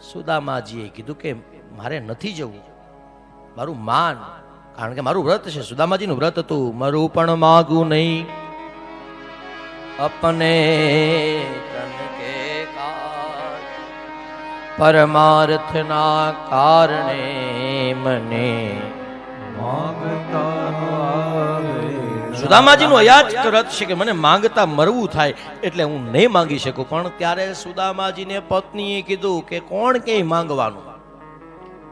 સુદામાજીએ કીધું કે મારે નથી જવું. મારું માન, કારણ કે મારું વ્રત છે, સુદામાજીનું વ્રત હતું. મારું પણ માગું નહીં. અપને કે પરમાર્થના કારણે મને સુદામાજીનું યાદ કરત છે કે મને માંગતા મરવું થાય એટલે હું નહીં માંગી શકું. પણ ત્યારે સુદામાજીને પત્નીએ કીધું કે કોણ કે માંગવાનું?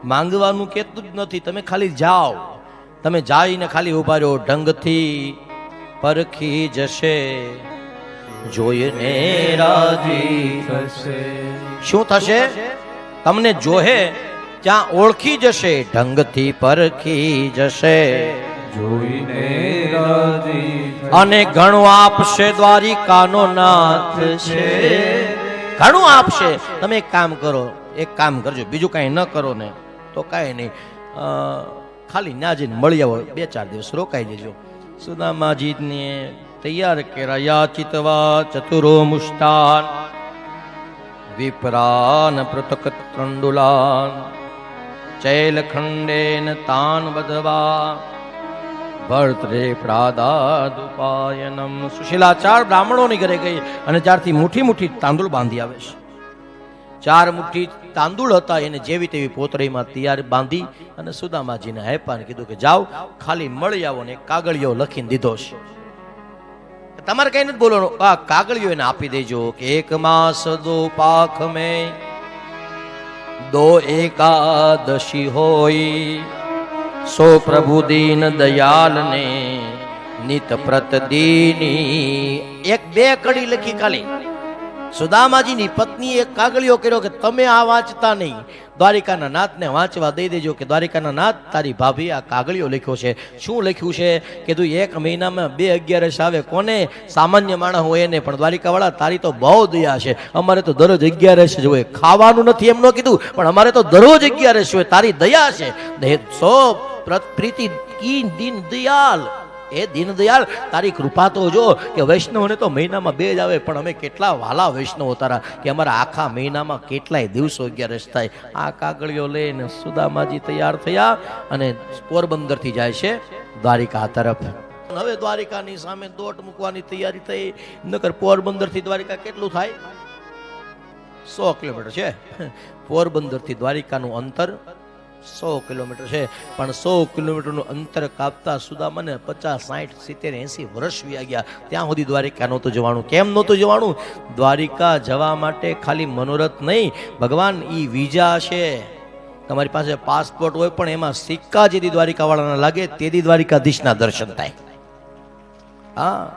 માંગવાનું કેતું જ નથી. તમે ખાલી જાઓ. તમે જાઈને ખાલી ઊભા રહ્યો ઢંગથી પરખી જશે. જોઈને રાજી શું થશે? તમને જોહે ત્યાં ઓળખી જશે. ઢંગથી પરખી જશે. અને ઘણું આપશે દ્વારિકાનો નાથ છે. ઘણું આપશે. તમે એક કામ કરો, એક કામ કરજો. બીજું કાંઈ ન કરો ને, તો કાંઈ નહીં. ખાલી ના જઈને મળી આવો. બે ચાર દિવસ રોકાઈ જજો. સુદામાજીને તૈયાર કર્યા યાચિતવા ચતુરો મુષ્ટાન. વિપ્રાન પૃથક ત્રંડુલાન. ચૈલખંડેન તાન વધવા ભર્તરે પ્રાદાદુપાયનમ સુશીલા ચાર બ્રાહ્મણોની ઘરે ગઈ અને ચારથી મુઠ્ઠી મુઠ્ઠી તાંદુળ બાંધી આવે છે. ચાર મુઠ્ઠી તાંદુળ હતા, એને જેવી તેવી પોતળીમાં તૈયાર બાંધી અને સુદામાજીને હેપાને કીધું કે જાઓ, ખાલી મળી આવો ને કાગળિયો લખીને દીધો છે. તમારે કઈ નથી બોલવાનું, આ કાગળિયો એને આપી દેજો કે એક માસ દો પાખ મેં, દો એકાદશી હોય. સો પ્રભુ દીન દયાલ ને નિત પ્રતદીની એક બે કડી લખી ખાલી સુદામાજીની પત્ની એક કાગળિયો કર્યો કે તમે આ વાંચતા નહીં. દ્વારિકાના નાથને વાંચવા દઈ દેજો કે દ્વારિકાના નાથ તારી ભાભી આ કાગળિયો લખ્યો છે. શું લખ્યું છે? કે તું એક મહિનામાં બે અગિયારસ આવે, કોને? સામાન્ય માણસ હોય એને, પણ દ્વારિકાવાળા, તારી તો બહુ દયા છે. અમારે તો દરરોજ અગિયારસ જોઈએ ખાવાનું નથી એમ ન કીધું, પણ અમારે તો દરરોજ અગિયારસ હોય. તારી દયા છે. સો પ્ર- પ્રીતિ કી દીન દયાલ. એ દીનદયાળ, તારી કૃપા તો જો કે વૈષ્ણવને તો મહિનામાં બે જ આવે, પણ અમે કેટલા વાલા વૈષ્ણવો તારા કે અમારા આખા મહિનામાં કેટલાય દિવસો અગિયારસ થાય. આ કાગળિયો લઈને સુદામાજી તૈયાર થયા અને પોરબંદરથી જાય છે દ્વારિકા તરફ. હવે દ્વારિકાની સામે દોટ મૂકવાની તૈયારી થઈ, નકર પોરબંદરથી દ્વારિકા કેટલું થાય? સો કિલોમીટર છે. પોરબંદરથી દ્વારિકાનું અંતર સો કિલોમીટર છે. પણ સો કિલોમીટરનું અંતર કાપતા સુદામાને પચાસ સાઠ સિત્તેર, એંસી વર્ષ વ્યા ગયા. ત્યાં સુધી દ્વારિકા નહોતું જવાનું. કેમ નહોતું જવાનું? દ્વારિકા જવા માટે ખાલી મનોરથ નહીં. ભગવાન ઈ વિઝા છે. તમારી પાસે પાસપોર્ટ હોય પણ એમાં સિક્કા જેથી દ્વારિકાવાળાના લાગે, તેથી દ્વારિકાધીશના દર્શન થાય. હા,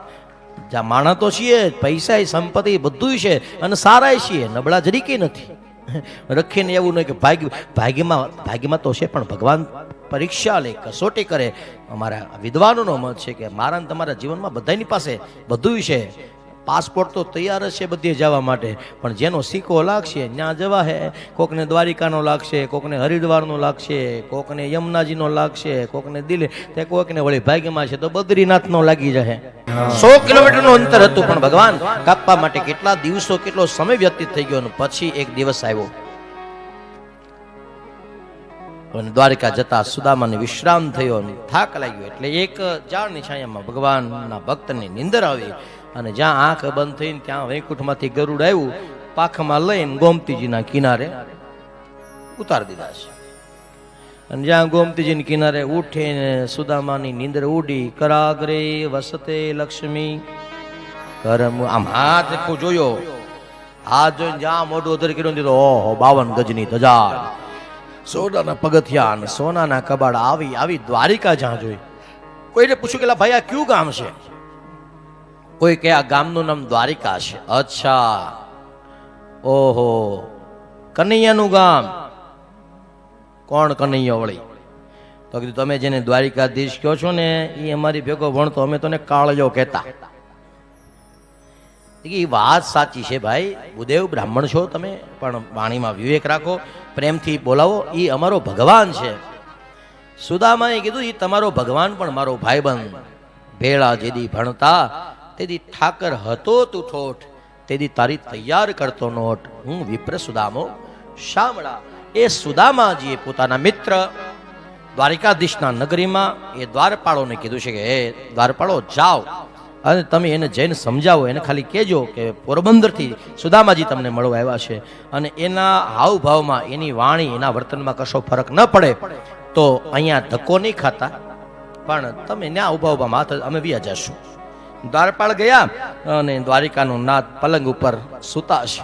જ્યાં માણા તો છીએ પૈસા એ સંપત્તિ બધું છે અને સારાય છીએ. નબળા જરીકે નથી. રખીને એવું નહીં કે ભાગ્ય ભાગ્યમાં ભાગ્યમાં તો છે, પણ ભગવાન પરીક્ષા લે, કસોટી કરે. અમારા વિદ્વાનોનો મત છે કે મારા તમારા જીવનમાં બધાની પાસે બધું છે. પાસપોર્ટ તો તૈયાર છે બધે જવા માટે. પણ જેનો સિક્કો લાગશે ત્યાં જવા હે. કોકને દ્વારિકાનો લાગશે, કોકને હરિદ્વારનો લાગશે, કોકને યમુનાજીનો લાગશે, કોકને દિલ્હી. તે કોકને વળી ભાગ્યમાં છે તો બદ્રીનાથનો લાગી જશે સો કિલોમીટરનું અંતર હતું પણ ભગવાન કાપવા માટે કેટલા દિવસો, કેટલો સમય વ્યતીત થઈ ગયો પછી એક દિવસ આવ્યો. અને દ્વારિકા જતા સુદામાને વિશ્રામ થયો અને થાક લાગ્યો. એટલે એક ઝાડની છાયામાં ભગવાનના ભક્તની નિંદર આવી. અને જ્યાં આંખ બંધ થઈને ત્યાં વૈકુંઠમાંથી ગરુડ આવ્યું, પાખમાં લઈને ગોમતીજીના કિનારે ઉતારી દીધા છે. અને જ્યાં ગોમતીજીના કિનારે ઉઠીને સુદામાની નીંદર ઉડી, કરાગ્રે વસતે લક્ષ્મી, કરમ, આમ હાથ જોયો. હાથ જોઈને જ્યાં મોઢું અધર કર્યું ને ઓહો, બાવન ગજની ધજા સોનાના પગથિયા અને સોનાના કબાડ આવી આવી દ્વારિકા જ્યાં જોઈ. કોઈને પૂછ્યું કે ભાઈ, આ કયું ગામ છે? કોઈ કે આ ગામનું નામ દ્વારિકા છે. અચ્છા. ઓહો. કનૈયાનું ગામ. કોણ કનૈયા વળી? તો કીધું, તમે જેને દ્વારિકાધીશ કહો છો ને એ અમારી ભેગો ભણતો, અમે તને કાળજો કહેતા. એ વાત સાચી છે ભાઈ. ભૂદેવ બ્રાહ્મણ છો તમે, પણ વાણીમાં વિવેક રાખો, પ્રેમથી બોલાવો. એ અમારો ભગવાન છે. સુદામાએ કીધું એ તમારો ભગવાન પણ મારો ભાઈબંધ. ભેળા જેદી ભણતા તેદી ઠાકર હતો તું ઠોઠ. તેથી તારી તૈયાર કરતો નોટ. હું વિપ્ર સુદામો. શામળા, એ સુદામાજીએ પોતાના મિત્ર દ્વારિકાધીશના નગરીમાં એ દ્વારપાળોને કીધું છે કે, હે દ્વારપાળો, જાઓ અને તમે એને જઈને સમજાવો. એને ખાલી કહેજો કે પોરબંદરથી સુદામાજી તમને મળવા આવ્યા છે અને એના હાવભાવમાં, એની વાણી, એના વર્તનમાં કશો ફરક ન પડે તો અહીંયા ધક્કો નહીં ખાતા. પણ તમે ત્યાં ઊભા ઊભા માથે અમે વ્યા જશું. દ્વારપાળ ગયા અને દ્વારિકાનો નાથ પલંગ ઉપર સુતા છે.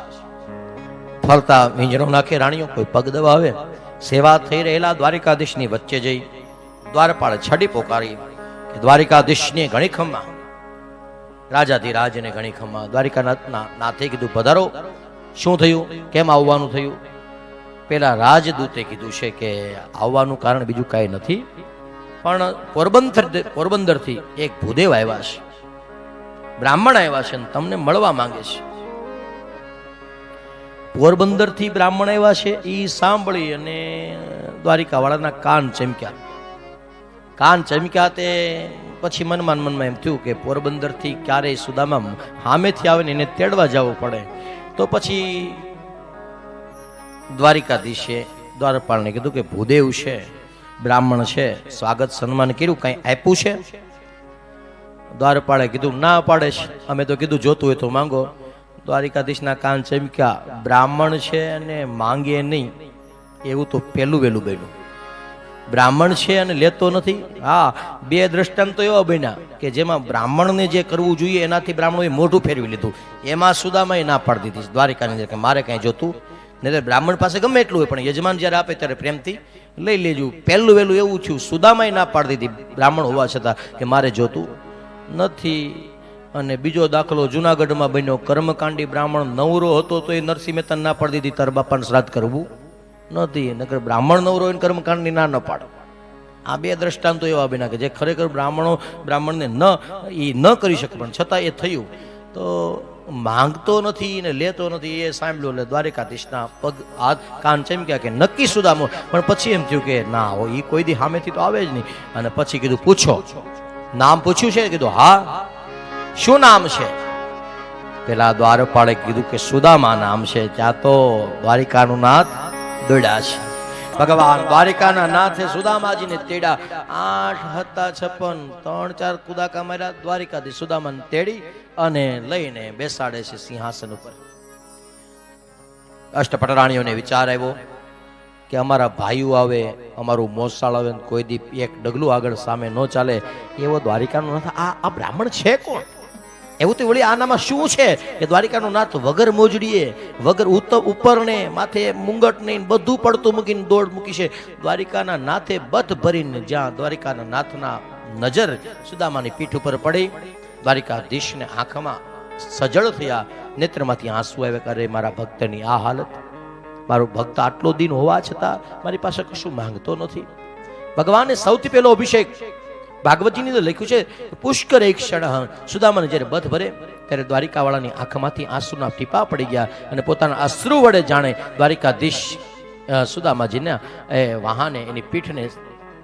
ફરતા વીંજણો નાખે રાણીઓ, કોઈ પગ દબાવે. સેવા થઈ રહેલા દ્વારિકાધીશની વચ્ચે જઈ દ્વારપાળ છડી પોકારી કે દ્વારિકાધીશને ઘણી ખમ્મા. રાજાધિરાજને ઘણી ખમ્મા. દ્વારિકાનાથના નાથે કીધું પધારો શું થયું? કેમ આવવાનું થયું? પેલા રાજદૂતે કીધું છે કે, આવવાનું કારણ બીજું કાંઈ નથી, પણ પોરબંદર, પોરબંદરથી એક ભૂદેવ આવ્યા છે. બ્રાહ્મણ આવ્યા છે ને તમને મળવા માંગે છે. પોરબંદરથી બ્રાહ્મણ આવ્યા છે એ સાંભળી અને દ્વારિકાવાળાના કાન ચમક્યા. કાન ચમક્યા તે પછી મનમાં મનમાં એમ થયું કે પોરબંદરથી ક્યારેય સુદામા સામેથી આવે ને એને તેડવા જવું પડે. તો પછી દ્વારિકાધીશે દ્વારપાળને કીધું કે ભૂદેવ છે, બ્રાહ્મણ છે, સ્વાગત સન્માન કર્યું, કંઈ આપ્યું છે? દ્વારપાળે કીધું, ના પાડે છે અમે તો કીધું, જોતું હોય તો માંગો. દ્વારિકાધીશના કાન ચમક્યા, બ્રાહ્મણ છે અને માંગે નહીં. એવું તો પહેલું વહેલું બન્યું. બ્રાહ્મણ છે અને લેતો નથી? હા. બે દ્રષ્ટાંતો એવા બન્યા કે જેમાં બ્રાહ્મણને જે કરવું જોઈએ એનાથી બ્રાહ્મણોએ મોઢું ફેરવી લીધું. એમાં સુદામાએ ના પાડી દીધી. દ્વારિકાની અંદર કે, મારે કાંઈ જોતું? નહીં તો બ્રાહ્મણ પાસે ગમે એટલું હોય, પણ યજમાન જ્યારે આપે ત્યારે પ્રેમથી લઈ લેજો. પહેલું વહેલું એવું થયું. સુદામાએ ના પાડી દીધી બ્રાહ્મણ હોવા છતાં કે, મારે જોતું નથી. અને બીજો દાખલો જુનાગઢમાં બન્યો. કર્મકાંડી બ્રાહ્મણ નવરો હતો તો એ નરસિંહ મહેતા ના પાડી દીધી. તાર બાપાને શ્રાદ્ધ કરવું નથી. નકર બ્રાહ્મણ નવરો એને કર્મકાંડની ના ન પાડો. આ બે દ્રષ્ટાંતો એવા બન્યા કે જે ખરેખર બ્રાહ્મણો, બ્રાહ્મણને ન એ ન કરી શકે, પણ છતાં એ થયું. તો માંગતો નથી ને લેતો નથી. એ સાંભળ્યું એટલે દ્વારિકાધીશના પગ, હાથ, કાન ચમક્યા કે નક્કી સુદામો. પણ પછી એમ થયું કે ના, હો એ કોઈ દી સામેથી તો આવે જ નહીં. અને પછી કીધું, પૂછો. નામ પૂછ્યું છે કીધું, હા. શું નામ છે? પેલા દ્વારપાળે કીધું કે સુદામા નામ છે ત્યાં તો દ્વારિકાનું નાથ દોડ્યા છે. ભગવાન દ્વારિકાના નાથે સુદામાજીને તેડા આઠ હતા છપ્પન, ત્રણ, ચાર કુદાકા માર્યા, દ્વારિકાથી સુદામાને તેડી અને લઈને બેસાડે છે સિંહાસન ઉપર. અષ્ટપટરાણીઓને વિચાર આવ્યો કે અમારા ભાઈઓ આવે, અમારું મોસાળ આવે કોઈ દીપ એક ડગલું આગળ સામે ન ચાલે, એવો દ્વારિકાનો નાથ. આ બ્રાહ્મણ છે કોણ? એવું તો વળી આનામાં શું છે? કે દ્વારિકાનો નાથ વગર મોજડીએ, વગર ઉપરને, માથે મુંગટ નહીં, બધું પડતું મૂકીને દોડ મૂકી છે. દ્વારિકાના નાથે બધ ભરીને જ્યાં દ્વારિકાના નાથના નજર સુદામાની પીઠ ઉપર પડી, દ્વારિકાધીશને આંખમાં સજળ થયા, નેત્રમાંથી આંસુ આવે કરે, મારા ભક્તની આ હાલત મારો ભક્ત આટલો દિન હોવા છતાં મારી પાસે કશું માંગતો નથી. ભગવાને સૌથી પહેલો અભિષેક ભાગવતીની તો લખ્યું છે, પુષ્કર એક ક્ષણ સુદામાને જ્યારે બધ ભરે, ત્યારે દ્વારિકાવાળાની આંખમાંથી આંસુના ટીપા પડી ગયા અને પોતાના અશ્રુ વડે જાણે દ્વારિકાધીશ સુદામાજીના, એ, વાહને, એની પીઠને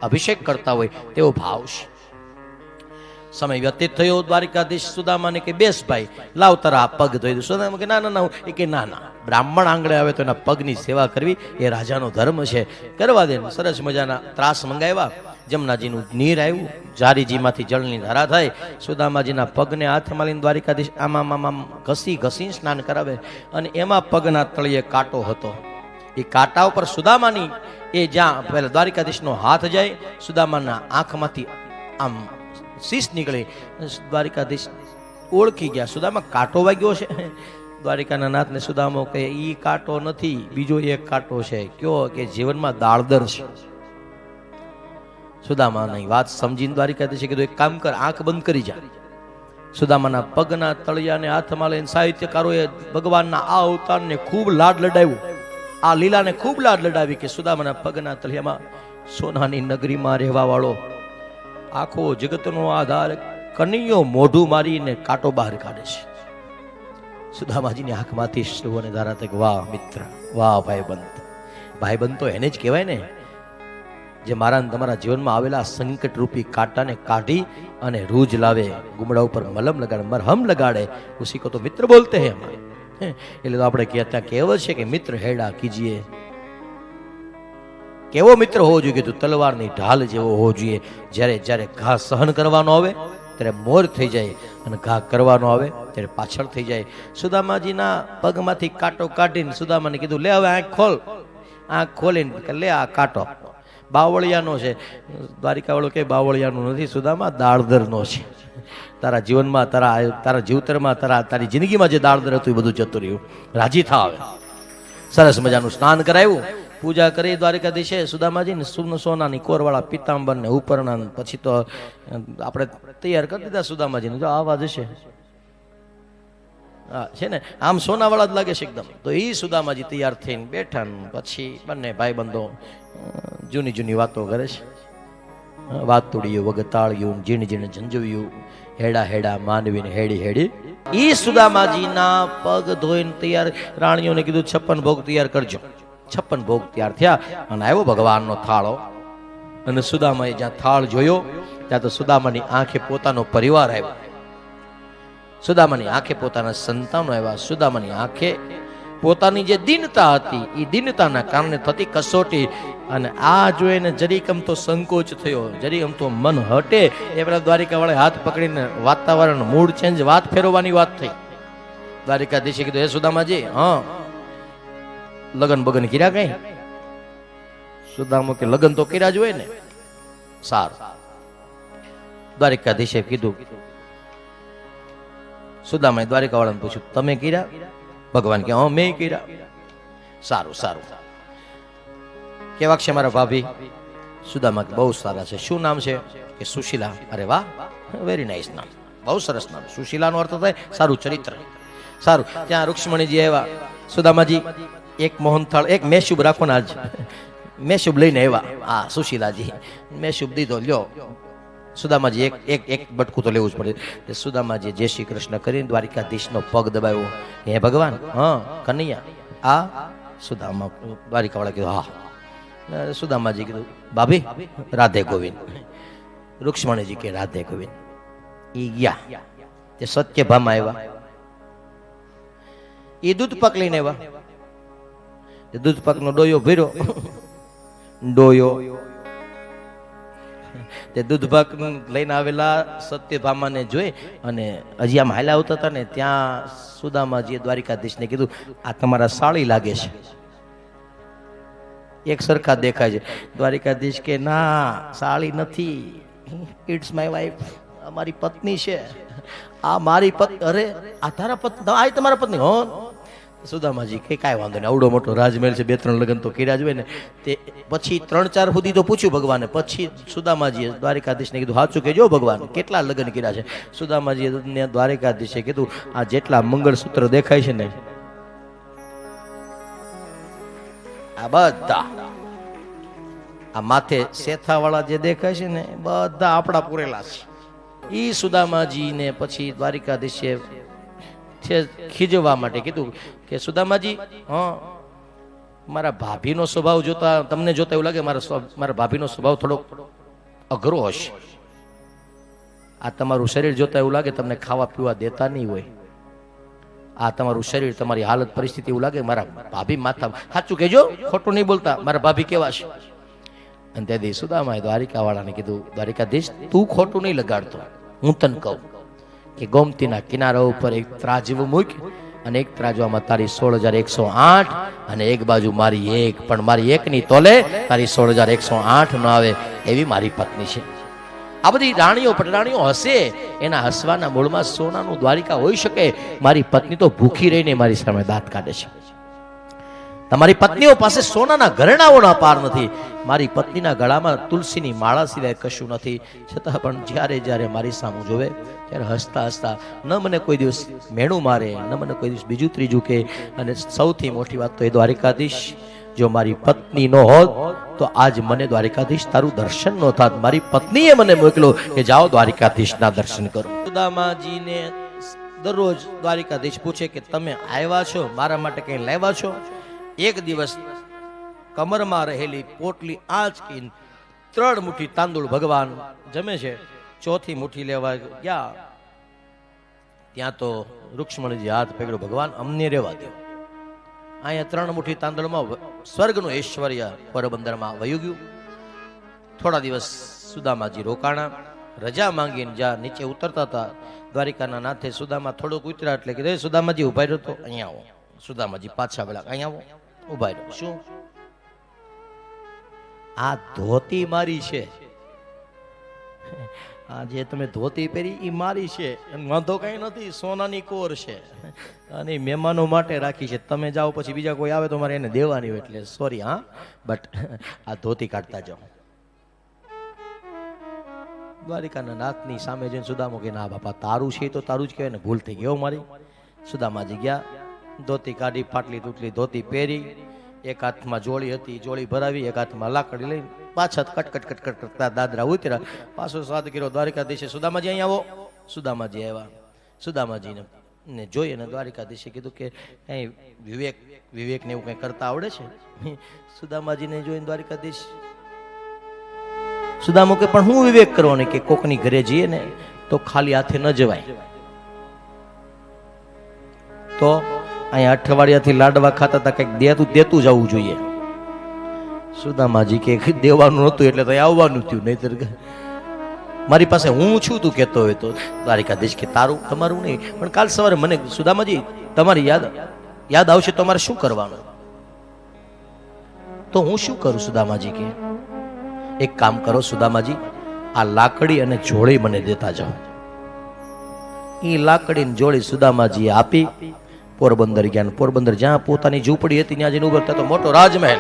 અભિષેક કરતા હોય તેવો ભાવ છે. સમય વ્યતીત થયો, દ્વારિકાધીશ સુદામાને કે, બેસ ભાઈ, લાવ તારા પગ ધોઈ દઉં. સુદામા કે, ના ના ના. એ કે, ના ના, બ્રાહ્મણ આંગળે આવે તો એના પગની સેવા કરવી, એ રાજાનો ધર્મ છે. કરવા દે સરસ મજાના ત્રાસ મંગાવ્યા. જમનાજીનું નીર આવ્યું. જારીજીમાંથી જળની ધારા થાય સુદામાજીના પગને હાથમાં લઈને દ્વારિકાધીશ આમ આમ આમ આમ ઘસી ઘસી સ્નાન કરાવે. અને એમાં પગના તળિયે કાંટો હતો. એ કાંટા ઉપર સુદામાની એ જ્યાં પહેલાં દ્વારિકાધીશનો હાથ જાય, સુદામાના આંખમાંથી આમ શીશ નીકળી દ્વારિકાધીશ ઓળખી ગયા. સુદામાં કાંટો વાગ્યો છે. દ્વારિકાના નાથને સુદામો કહે એ કાંટો નથી, બીજો એક કાંટો છે. કયો કે, જીવનમાં દાળદર છે. સુદામાની વાત સમજીને દ્વારિકાધીશે કીધું, એક કામ કર, આંખ બંધ કરી જા. સુદામાના પગના તળિયાને હાથમાં લઈને સાહિત્યકારોએ ભગવાનના આ અવતારને ખૂબ લાડ લડાવ્યું. આ લીલાને ખૂબ લાડ લડાવી કે સુદામાના પગના તળિયામાં સોનાની નગરીમાં રહેવા વાળો આખો જગતનો આધાર કનૈયો મોઢું મારીને કાંટો બહાર કાઢે છે. સુદામાજીની આંખમાંથી શ્રુઓને ધારા તક વાહ મિત્ર વાહ ભાઈબંધ. ભાઈબંધ તો એને જ કહેવાય ને જે મારા તમારા જીવનમાં આવેલા સંકટ રૂપી કાંટાને કાઢી અને રૂજ લાવે ગુમડા ઉપર મલમ લગાડે મરહમ લગાડે ઉસી કો તો મિત્ર બોલતે હે, એટલે તો આપણે ત્યાં કહેવત છે કે મિત્ર હેડા કીજીએ. કેવો મિત્ર હોવો જોઈએ કીધું તલવારની ઢાલ જેવો હોવો જોઈએ. જ્યારે જ્યારે ઘા સહન કરવાનો આવે, ત્યારે મોર થઈ જાય અને ઘા કરવાનો આવે, ત્યારે પાછળ થઈ જાય. સુદામાજીના પગમાંથી કાંટો કાઢીને સુદામાને કીધું, લે હવે આંખ ખોલ. આંખ ખોલીને લે આ કાંટો. બાવળિયાનો છે. દ્વારિકાવાળો કે બાવળિયાનું નથી સુદામા, દાળદરનો છે. તારા જીવનમાં, તારા તારા જીવતરમાં, તારા, તારી જિંદગીમાં જે દાળદર હતું એ બધું જતું રહ્યું. રાજી થાવ સરસ મજાનું સ્નાન કરાવ્યું પૂજા કરી દ્વારિકાધીશે સુદામાજી ને સુન સોનાની કોરવાળા પિતાંબર ને ઉપરના પછી તો આપણે તૈયાર કરી દીધા સુદામાજીને. જો આવા જશે. છે ને? આમ સોનાવાળા જ લાગે છે એકદમ. તો એ સુદામાજી તૈયાર થઈને બેઠા પછી બંને ભાઈબંધો જૂની જૂની વાતો કરે છે. વાત તોડ્યું વગતાળ્યું જીણ જીણ ઝંઝવ્યું, હેડા હેડા માનવીને હેડી હેડી. ઈ સુદામાજીના પગ ધોઈને તૈયાર, રાણીઓને કીધું, છપ્પન ભોગ તૈયાર કરજો. છપ્પન ભોગ તૈયાર થયા અને આવ્યો ભગવાનનો થાળો. અને સુદામાએ જ્યાં થાળ જોયો, ત્યાં તો સુદામાની આંખે પોતાનો પરિવાર આવ્યો. સુદામાની આંખે પોતાના સંતાનો આવ્યા. સુદામાની આંખે પોતાની જે દિનતા હતી એ દિનતાના કારણે થતી કસોટી અને આ જોઈને જરીકમ તો સંકોચ થયો જરીકમ તો મન હટે, એ પેલા દ્વારિકા વાળા હાથ પકડીને વાતાવરણ મૂડ ચેન્જ વાત ફેરવવાની વાત થઈ. દ્વારિકાધીશે કીધું, હે સુદામાજી, હા લગન બગન કર્યા કઈ? સુદામા કે લગન તો કર્યા જ હોય ને. સારું. દ્વારિકાધીશે કીધું. સુદામાએ દ્વારિકા વાળાને પૂછ્યું, તમે કર્યા? ભગવાન કે, હા, મેં કર્યા. સારું સારું. કેવા છે મારા ભાભી? સુદામા બહુ સારા છે. શું નામ છે? કે સુશીલા. અરે વાહ વેરી નાઇસ નામ. બહુ સરસ નામ. સુશીલાનો અર્થ થાય સારું ચરિત્ર. સારું. ત્યાં રૂક્ષ્મણીજી આવ્યા. સુદામાજી એક મોહનથાળ, એક મેશુબ રાખો ને આજ. મેશુબ લઈને આવ્યા. હા, સુશીલાજી. મેશુબ દીધો, લ્યો. સુદામાજી, એક એક એક બટકું તો લેવું જ પડે. સુદામાજી જય શ્રી કૃષ્ણ કરીને દ્વારિકાધીશનો પગ દબાવ્યો. હે ભગવાન? હા, કનૈયા. આ સુદામા, દ્વારિકાવાળા કીધું, હા. સુદામાજી કીધું, ભાભી, રાધે ગોવિંદ. રૂક્ષ્મણીજી કે, રાધે ગોવિંદ. એ ગયા. તે સત્યભામાં આવ્યા. એ દૂધ પાક લઈને આવ્યા. તે દૂધ પાકનો ડોયો ભર્યો. ડોયો. તે દૂધભાગ લઈને આવેલા સત્યભામાને જોઈ અને હજી આમ હાલ્યા આવતા હતા ને, ત્યાં સુદામાજીએ દ્વારિકાધીશને કીધું, આ તમારા સાળી લાગે છે. એક સરખા દેખાય છે. દ્વારિકાધીશ કે, ના, સાળી નથી. ઇટ્સ માય વાઈફ અમારી પત્ની છે. આ મારી પત્ની, અરે, આ તારા પત્ની, આ તમારા પત્ની, હો. સુદામાજી કે કાંઈ વાંધો નહીં. આવડો મોટો રાજમહેલ છે, બે ત્રણ લગ્ન તો કર્યા જ ને. તે પછી ત્રણ ચાર સુધી તો પૂછ્યું ભગવાને. પછી સુદામાજીએ દ્વારિકાધીશને કીધું સાચું કહેજો ભગવાન, કેટલા લગ્ન કર્યા છે? સુદામાજીએ દ્વારિકાધીશે કીધું, આ જેટલા મંગળસૂત્ર દેખાય છે ને. આ બધા, આ માથે શેથાવાળા જે દેખાય છે ને, બધા આપણા પૂરેલા છે. ઈ સુદામાજીને પછી દ્વારિકાધીશે છે ખીજવા માટે કીધું કે, સુદામાજી, હા, મારા ભાભીનો સ્વભાવ જોતા તમને જોતા એવું લાગે મારા મારા ભાભીનો સ્વભાવ થોડોક અઘરો હશે. આ તમારું શરીર જોતા એવું લાગે તમને ખાવા પીવા દેતા નહીં હોય. આ તમારું શરીર, તમારી હાલત, પરિસ્થિતિ એવું લાગે મારા ભાભી માથા, સાચું કહેજો, ખોટું નહીં બોલતા, મારા ભાભી કેવા છે? અને તેથી સુદામાએ દ્વારિકાવાળાને કીધું, દ્વારિકાધીશ, તું ખોટું નહીં લગાડતો. હું તને કહું. કે ગોમતીના કિનારા ઉપર એક ત્રાજીવું મૂક અને એક ત્રાજવામાં તારી સોળ હજાર એકસો આઠ અને એક બાજુ, મારી એક પણ મારી એકની તોલે તારી સોળ હજાર એકસો આઠ ન આવે એવી મારી પત્ની છે. આ બધી રાણીઓ, પટરાણીઓ હશે, એના હસવાના મૂળમાં સોનાનું દ્વારિકા હોઈ શકે, મારી પત્ની તો ભૂખી રહીને મારી સામે દાંત કાઢે છે. તમારી પત્નીઓ પાસે સોનાના ઘરેણાઓનો પાર નથી મારી પત્નીના ગળામાં તુલસીની માળા સિવાય કશું નથી. છતાં પણ જ્યારે જ્યારે મારી સામું જોવે, ત્યારે હસતા હસતા, ન મને કોઈ દિવસ મેણું મારે, ન મને કોઈ દિવસ બીજું ત્રીજું કે. અને સૌથી મોટી વાત તો એ દ્વારિકાધીશ. જો મારી પત્ની નો હોત, તો આજ મને દ્વારિકાધીશ તારું દર્શન નો થાત. મારી પત્નીએ મને મોકલો કે જાઓ દ્વારિકાધીશના દર્શન કરો. સુદામાજીને દરરોજ દ્વારિકાધીશ પૂછે કે, તમે આવ્યા છો? મારા માટે કંઈ લાવ્યા છો? એક દિવસ કમરમાં રહેલી પોટલી આંચકીન ત્રણ મુઠ્ઠી તાંદુળ ભગવાન જમે છે. ચોથી મુઠ્ઠી લેવા ગયા. ત્યાં તો રૂક્ષ્મણીજી હાથ પકડ્યો, ભગવાન, અમને રહેવા દો અહીંયા ત્રણ મુઠ્ઠી તાંદળમાં સ્વર્ગનું ઐશ્વર્ય પોરબંદરમાં વયું ગયું. થોડા દિવસ સુદામાજી રોકાણા, રજા માંગીને જ્યાં નીચે ઉતરતા હતા, દ્વારિકાના નાથે સુદામા થોડુંક ઉતર્યા એટલે કીધું, "એ સુદામાજી, ઊભા રહ્યો તો, અહીંયા આવો. સુદામાજી પાછા પેલા અહીંયા આવો. ઊભા રહ્યો. શું? આ ધોતી મારી છે. આ જે તમે ધોતી પહેરી એ મારી છે. વાંધો કઈ નથી, સોનાની કોર છે. અને મહેમાનો માટે રાખી છે. તમે જાઓ પછી બીજા કોઈ આવે તો મારે એને દેવાની હોય એટલે સોરી હા. બટ આ ધોતી કાઢતા જાઓ. દ્વારિકાના નાથની સામે જઈને સુદામો કે, ના બાપા, તારું છે તો તારું જ કહેવાય ને, ભૂલ થઈ ગયો મારી. સુદામાજી ગયા, ધોતી કાઢી પાટલી તૂટલી ધોતી પહેરી એક હાથમાં જોળી હતી, જોળી ભરાવી, એક હાથમાં લાકડી લઈ પાછા કટકટ કટ કટ કટ કરતા દાદરા ઉતર્યા. પાછો સાદ કર્યો દ્વારિકાધીશે, સુદામાજી અહીં આવો. સુદામાજી આવ્યા. સુદામાજીને. ને જોઈ અને દ્વારિકાધીશે કીધું કે, કઈ વિવેક, વિવેકને એવું કંઈ કરતા આવડે છે? સુદામાજીને જોઈને દ્વારિકાધીશ. સુદામો કે, પણ હું વિવેક કરવાનો કે કોકની ઘરે જઈએ ને તો ખાલી હાથે ન જવાય. તો? અહીંયા અઠવાડિયાથી લાડવા ખાતા હતા, કંઈક દેતું દેતું જવું જોઈએ. સુદામાજી કે દેવાનું નહોતું એટલે તો આવવાનું થયું, નહીતર મારી પાસે હું છું તું કહેતો હોય તો દ્વારિકાધીશ કે તારું, તમારું નહીં. પણ કાલ સવારે મને, સુદામાજી, તમારી યાદ યાદ આવશે તો મારે શું કરવાનું? તો હું શું કરું સુદામાજી કે? એક કામ કરો સુદામાજી, આ લાકડી અને જોડી મને દેતા જાઓ. એ લાકડી જોડી સુદામાજીએ આપી પોરબંદર ગયા પોરબંદર જ્યાં પોતાની ઝૂંપડી હતી, ત્યાં જઈને ઊભો થતો મોટો રાજમહેલ.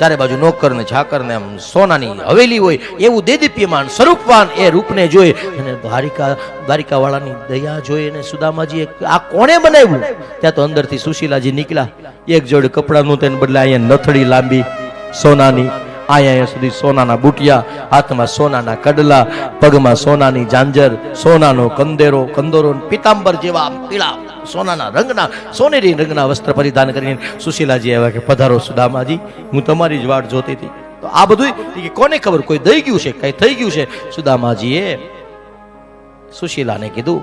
ચારે બાજુ નોકર ને ઝાકર ને એમ સોનાની હવેલી હોય, એવું દેદીપ્યમાન સ્વરૂપવાન એ રૂપને જોઈ અને દ્વારિકા વાળાની દયા જોઈ અને સુદામાજી આ કોણે બનાવ્યું? ત્યાં તો અંદરથી સુશીલાજી નીકળ્યા. એક જોડ કપડાનું તેને બદલે અહીંયા નથડી લાંબી, સોનાની અહીંયા સુધી સોનાના બુટિયા, હાથમાં સોનાના કડલા, પગમાં સોનાની જાંજર સોનાનો કંદેરો, કંદોરો પિતાંબર જેવા પીળા સોનાના રંગના, સોનેરી રંગના વસ્ત્ર પરિધાન કરીને સુશીલાજી આવ્યા કે, પધારો સુદામાજી, હું તમારી જ વાટ જોતી હતી. તો આ બધું કોને ખબર, કોઈ દઈ ગયું છે, કઈ થઈ ગયું છે? સુદામાજીએ સુશીલાને કીધું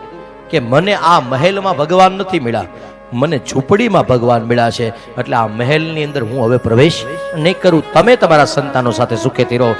કે, મને આ મહેલમાં ભગવાન નથી મળ્યા. મને ઝૂંપડીમાં ભગવાન મળ્યા છે. એટલે આ મહેલની અંદર હું હવે પ્રવેશ નહીં કરું. તમે તમારા સંતાનો સાથે સુખેથી રહો.